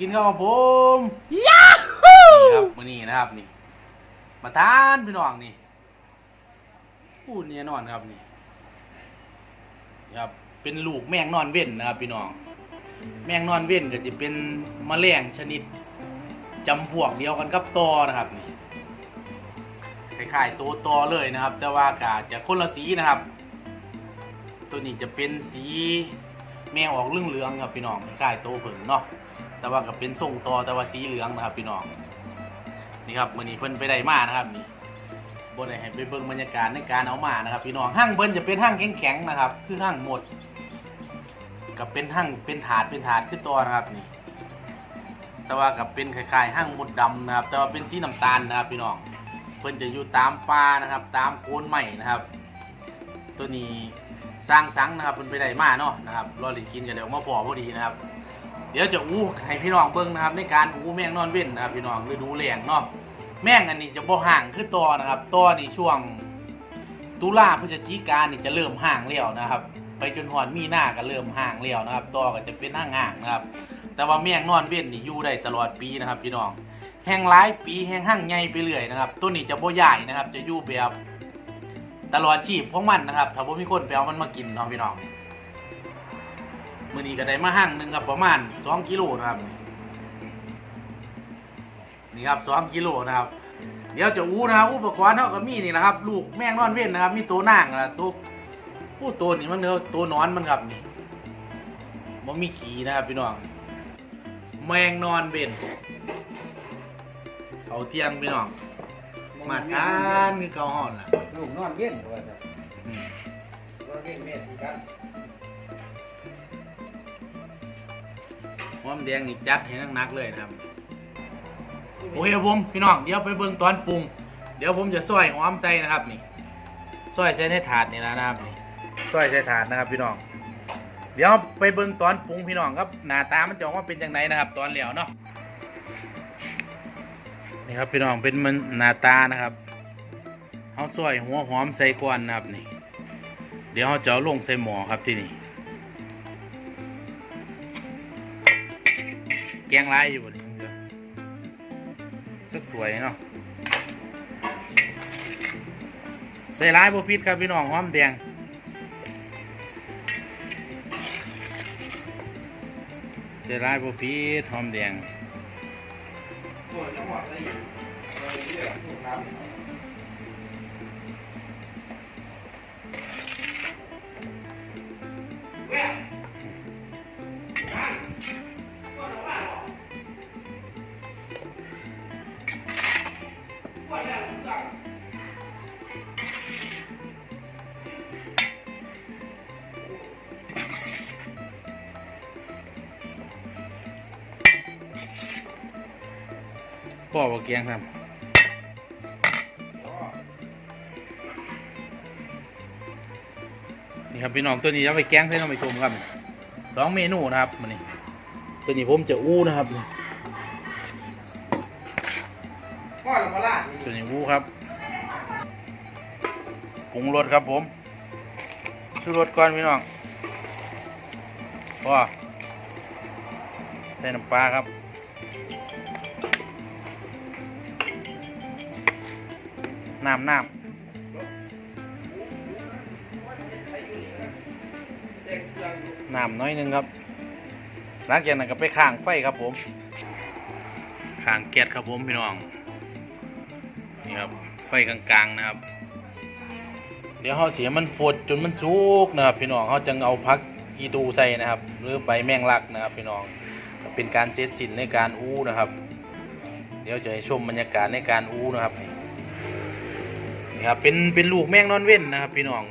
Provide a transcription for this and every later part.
กินข้าวกับผมยาฮูนี่ครับมื้อนี้นะครับนี่มาทานพี่น้องนี่พูดเนี่ยนอนครับนี่นี่ครับเป็นลูกแมงนอนเว้นนะครับพี่น้อง แมงนอนเว้นก็จะเป็นแมลงชนิดจำพวกเดียวกันกับตอนะครับนี่คล้ายๆตัวตอเลยนะครับ แต่ว่ากาจะคนละสีนะครับ ตัวนี้จะเป็นสีแมวออกเหลืองๆครับพี่น้องคล้ายๆตัวผึ่งเนาะ แต่ว่าก็เป็นทรงตอแต่ว่าสีเหลืองนะครับพี่น้องนี่ครับมื่อนี้เพิ่นไปได้มานะครับนี่บนไหนให้ไปเบิ่งบรรยากาศในการเอามานะครับ พี่น้องห้างเพิ่นจะเป็นห้างแข็งๆนะครับ คือห้างหมด กับเป็นห้างเป็นถาดเป็นถาดคือตัวนะครับนี่ แต่ว่ากับเป็นคล้ายๆห้างหมดดำนะครับ แต่ว่าเป็นสีน้ำตาลนะครับ พี่น้องเพิ่นจะอยู่ตามป่านะครับ ตามโคนไม้นะครับ ตัวนี้สร้างสังนะครับเพิ่นไปได้มาเนาะนะครับรอลินกินกันเดี๋ยวมาพอพอดีนะครับ เดี๋ยวจะอู้ให้พี่น้องเบิ่งนะครับ ในการอู้แมงนอนเว้นนะครับพี่น้องฤดูแล้งเนาะแมงอันนี้จะบ่ห่างคือตัวนะครับตัวนี้ช่วง ตุลาพฤศจิกานี่จะเริ่มห่างแล้วนะครับ ไปจนหอนมีหน้าก็เริ่มห่างแล้วนะครับตัวก็จะเป็นห่างห่างๆนะครับ แต่ว่าแมงนอนเว้นนี่อยู่ได้ตลอดปีนะครับ พี่น้องแห้งหลายปีแห้งห่างใหญ่ไปเรื่อยนะครับตัวนี้จะบ่ใหญ่นะครับ จะอยู่แบบตลอดชีพของมันนะครับถ้าบ่มีคนไปเอามันมากินเนาะพี่น้อง มื้อนี้ก็ได้มาห่างหนึงครับประมาณ2กิโลนะครับ นี่ครับ2กิโลนะครับ เดี๋ยวจะอู้นะครับอุปกรณ์เนาะก็มีนี่นะครับ ลูกแมงนอนเว้นนะครับ มีตัวนางนะตัวผู้ตัวนี้มันเนื้อตัวนอนมันครับนี่มันมีขีนะครับพี่น้องแมงนอนเว้นเอาเที่ยงพี่น้องมาทานคือเกาห่อนล่ะลูกนอนเว้นตัวจ้ะอืมนอนเว้นแม่สีกัน อมแดงนี่จัดให้นักๆเลยนะครับ โอเคครับผมพี่น้องเดี๋ยวไปเบิ่งตอนปรุง เดี๋ยวผมจะซอยหอมใส่นะครับนี่ซอยใส่ในถาดนี่นะครับนี่ซอยใส่ถาดนะครับพี่น้อง เดี๋ยวไปเบิ่งตอนปรุงพี่น้องครับหน้าตามันจะออกมาเป็นจังไงนะครับตอนเหลียวเนาะนี่ครับพี่น้องเป็นมันหน้าตานะครับเขาซอยหัวหอมใส่ก่อนนะครับนี่ เดี๋ยวเขาจะลงใส่หม้อครับที่นี่ แกงลายอยู่บนนี้สักถ้วยเนาะใส่ลายบพิษครับพี่น้องหอมแดงเสียรายบ่พีดหอมแดง พ่อบ่เกียงครับนี่ครับพี่น้องตัวนี้จะไปแกงใส่น้องไปชมครับสองเมนูนะครับมันนี่ตัวนี้ผมจะอู้นะครับพ่อละมาลาดตัวนี้อู้ครับปรุงรสครับผมชูรสก่อนพี่น้องพ่อใส่น้ำปลาครับ น้ำน้ำน้ำน้อยหนึงครับ หลังจากนั้นก็ไปข้างไฟครับผมข้างแก๊สครับผมพี่น้องนี่ครับไฟกลางๆนะครับ เดี๋ยวเขาเสียมันฝดจนมันสุกนะครับ พี่น้องเขาจึงเอาพักอีตูใส่นะครับ หรือใบแมงลักนะครับ พี่น้องเป็นการเซตสินในการอู้นะครับ เดี๋ยวจะให้ชมบรรยากาศในการอู้นะครับ นี่ครับเป็นเป็นลูกแมงนอนเว้นนะครับ พี่น้อง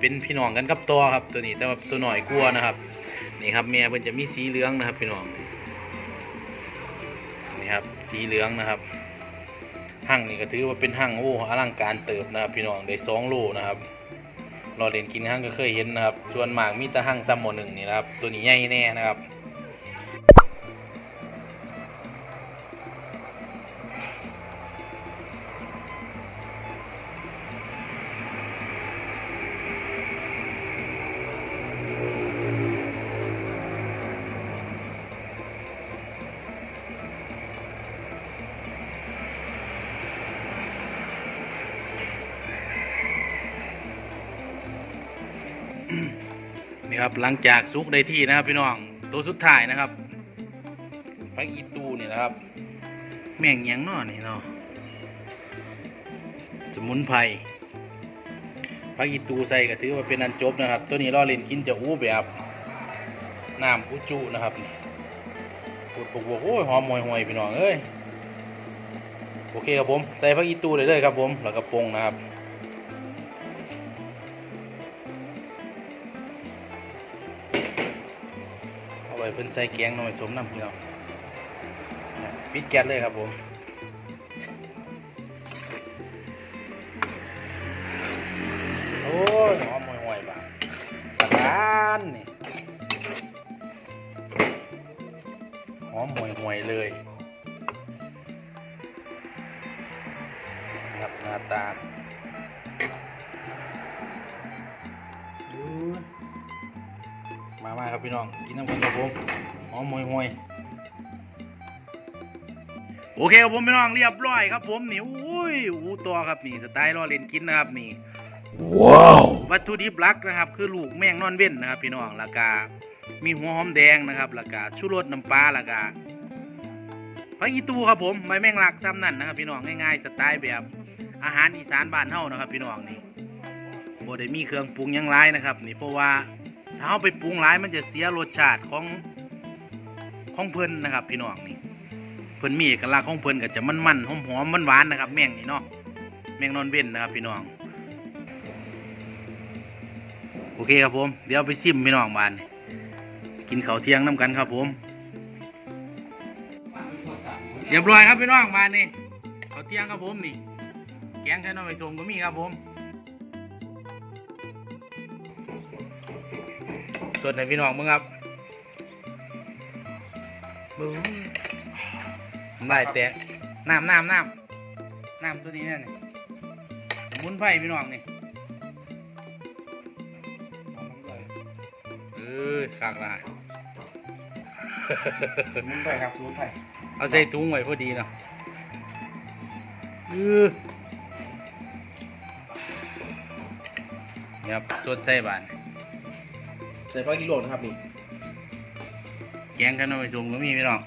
เป็นพี่น้องกันกับตัวครับ ตัวนี้แต่ว่าตัวหน่อยกลัวนะครับ นี่ครับแม่เพิ่นจะมีสีเหลืองนะครับ พี่น้องนี่ครับสีเหลืองนะครับหั่งนี่ก็ถือว่าเป็นหั่งโอ้อลังการเติบนะครับ พี่น้องได้สองโลนะครับรอเล่นกินหั่งก็เคยเห็นนะครับส่วนมากมีแต่หั่งซ้ำหมอหนึ่งนี่นะครับตัวนี้ใหญ่แน่นะครับ นี่ครับหลังจากซุกได้ที่นะครับพี่น้องตัวสุดท้ายนะครับพักอีตูนี่นะครับ แม่งยังนาะนี่เนาะสมุนไพรพักอีตูใส่ก็ถือว่าเป็นอันจบนะครับ ตัวนี้ล่อเล่นกินจะอู้แบบน้ำอุจุนะครับนี่ปวดปวดโอ้ยหอมห่วยหวยพี่น้องเอ้ยโอเคครับผมใส่พักอีตูเลยเลยครับผมแล้วก็ปรุงนะครับ เพิ่นใส่แกงหน่อยสมน้ำพี่น้องปิดแก๊สเลยครับผมโอ้ยหอมห่วยๆบ้างตะการนี่หอมห่วยๆเลย พี่น้อง กินน้ำกันครับผมหอมห่วยห่วยโอเคครับผมพี่น้องเรียบร้อยครับผมนี่อุ้ยอูตัวครับนี่สไตล์รอเล่นกินนะครับนี่ว้าววัตถุดิบหลักนะครับ คือลูกแมงนอนเว้นนะครับ พี่น้องแล้วก็มีหัวหอมแดงนะครับแล้วก็ชูรสน้ำปลาแล้วก็ผักอีตูครับผมใบแมงลักซ้ำนั่นนะครับ พี่น้องง่ายๆสไตล์แบบอาหารอีสานบ้านเฮานะครับ พี่น้องนี่บ่ได้มีเครื่องปรุงหยังไรนะครับ นี่เพราะว่า ถ้าเอาไปปรุงหลายมันจะเสียรสชาติของของเพิ่นนะครับพี่น้องนี่เพิ่นมีเอกลักษณ์ของเพิ่นก็จะมันๆหอมๆหวานๆนะครับ แมงนี่เนาะแมงนอนเว้นนะครับ พี่น้อง โอเคครับผม เดี๋ยวไปซิมพี่น้องบ้านนี่กินข้าวเที่ยงน้ำกันครับ ผม เรียบร้อยครับพี่น้องบานนี่ข้าวเที่ยงครับผมนี่ แกงไข่น้อยไปชมก็มีครับผม ส่วนในพี่น้องมึงครับบึ้งน้ำลายแตกน้ำน้ำน้ำน้ำตัวนี้เนี่ยนี่สมุนไพรพี่น้องนี่เออขากละสมุนไพรครับสมุนไพรเอาใส่ถุงไว้พอดีเนาะเออเนี่ยครับสดใส่บานใส่ผักกิโลนะครับนี่แกงกันเอาไปส่งก็มีพี่น้อง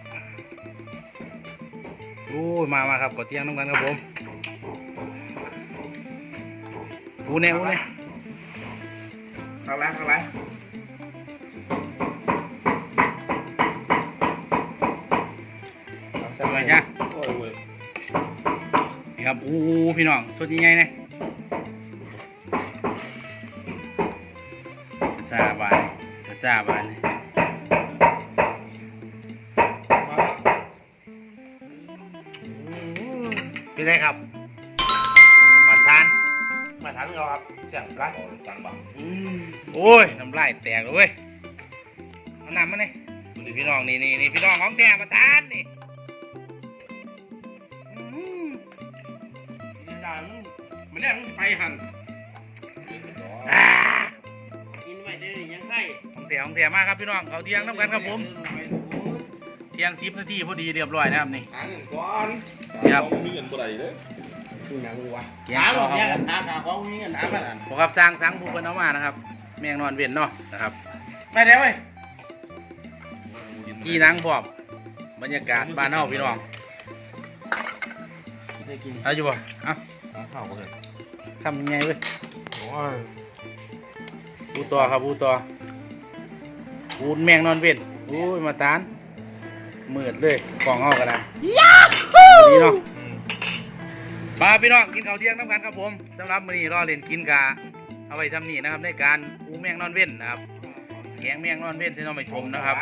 โอ้ยมามาครับกดเตียงน้ำกันครับผมอูเน่อูเน่ข้างล่างข้างล่างทำไมจ๊ะโอ้ยเว้ยนี่ครับอู้พี่น้องสดยังไงเนี่ย ซาบานมาครับเป็นไงครับมาทานมาทานเราครับเสียงร้านสั่งบังอืมโอ้ยน้ำลายแตกเลยเว้ยเอาน้ำมาเนี่ยดูพี่น้องนี่นี่นี่พี่น้องของแท้มาทานนี่อืมนี่ด่ามึงมันเนี่ยมึงไปหันอ่ากินไว้เดี๋ยวนี้ยังไง ของแท้ของแท้มากครับพี่น้องเขาเที่ยงน้ำกันครับผมเที่ยงสิบนาทีพอดีเรียบร้อยนะครับนี่หาเงินก่อนครับเรามีเงินบ่ได้เด้อดูหนังดูวะเกี่ยงหาต่อครับเนี่ยผมหาขาของนี่กันหามาอ่านผมครับสร้างสังผู้เพิ่นเอามานะครับ แมงนอนเวียนเนาะนะครับไปแล้วเว้ยที่นังพร้อมบรรยากาศบ้านเฮาพี่น้องได้กินเอาอยู่บ่เอ้าหาข้าวบ่ได้ทำยังไงเว้ยโอ้ยปูต่อครับปูต่อ ปูแมงนอนเวียนโอ้ยมาตานมืดเลยกล่องเฮากันนะยาฮูดีเนาะอืมมาพี่น้องกินข้าวเที่ยงน้ำกันครับผมสำหรับมื้อนี้รอเล่นกินกะเอาไว้ทำนี่นะครับในการปูแมงนอนเว้นนะครับแกงแมงนอนเว้นที่น้องไปชมนะครับ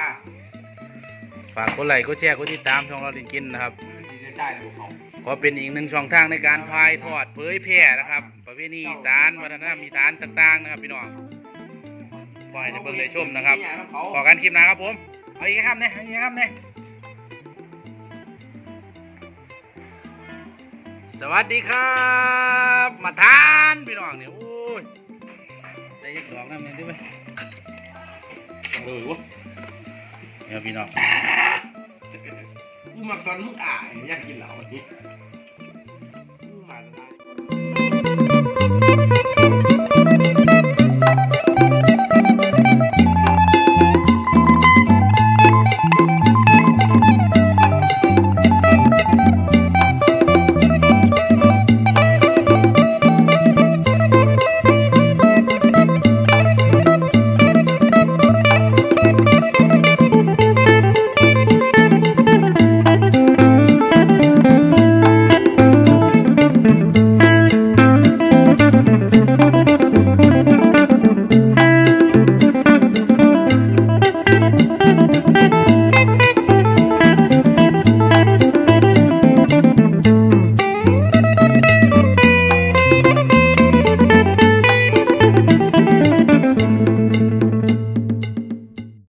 ฝากกดไลค์กดแชร์กดติดตามช่องรอเล่นกินนะครับดีใจได้เลยพวกเขาก็เป็นอีกหนึ่งช่องทางในการถ่ายทอดเผยแพร่นะครับ ประเพณีอีสานวัฒนธรรมอีสานต่าง ๆ นะครับพี่น้อง ปล่อยในเบิ่งในชมนะครับขอกันคลิปหน้าครับผม เอาอีกครับเนี่ยเอาอีกครับเนี่ยสวัสดีครับ มาทานพี่น้องเนี่ยโอ้ยได้ยักดอกน้ำเนี่ยได้ไหมเลยวะเนี่ยพี่น้องกูมาตอนมึงอ่ายอยากกินเหล้าอันนี้กูมาแล้ว